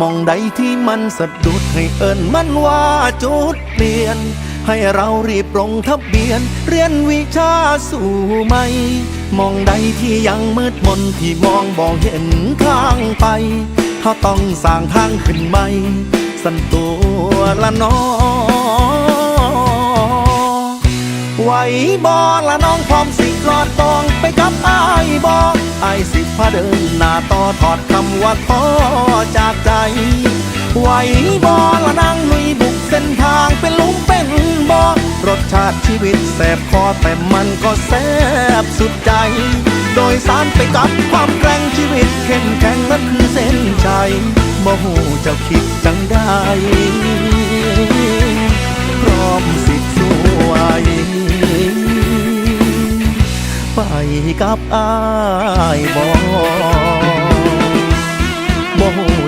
มองใดที่มันสะดุดให้เอิญมันว่าจุดเปลี่ยน ให้เรารีบลงทะเบียน เรียนวิชาสู่ไหมมองใดที่ยังมืดมนที่มองบ่เห็นทางไปเขาต้องสร้างทางขึ้นใหม่ สันตัวละน้อไหวบอละน้องพร้อมสิรอดตองไปกับอายบออายสิพาเดินหน้าต่อถอดคำว่าท้อจาก บอละนางลุยบุกเส้นทางเป็นหลุมเป็นบอรสชาติชีวิตแสบคอแต่มันก็แสบสุดใจ โดยสารไปกับความแกร่งชีวิตเข้มแข็งนั่นคือเส้นชัยบ่หูเจ้าคิดจังได้พร้อมสิทธิ์สวยไปกับอายบอ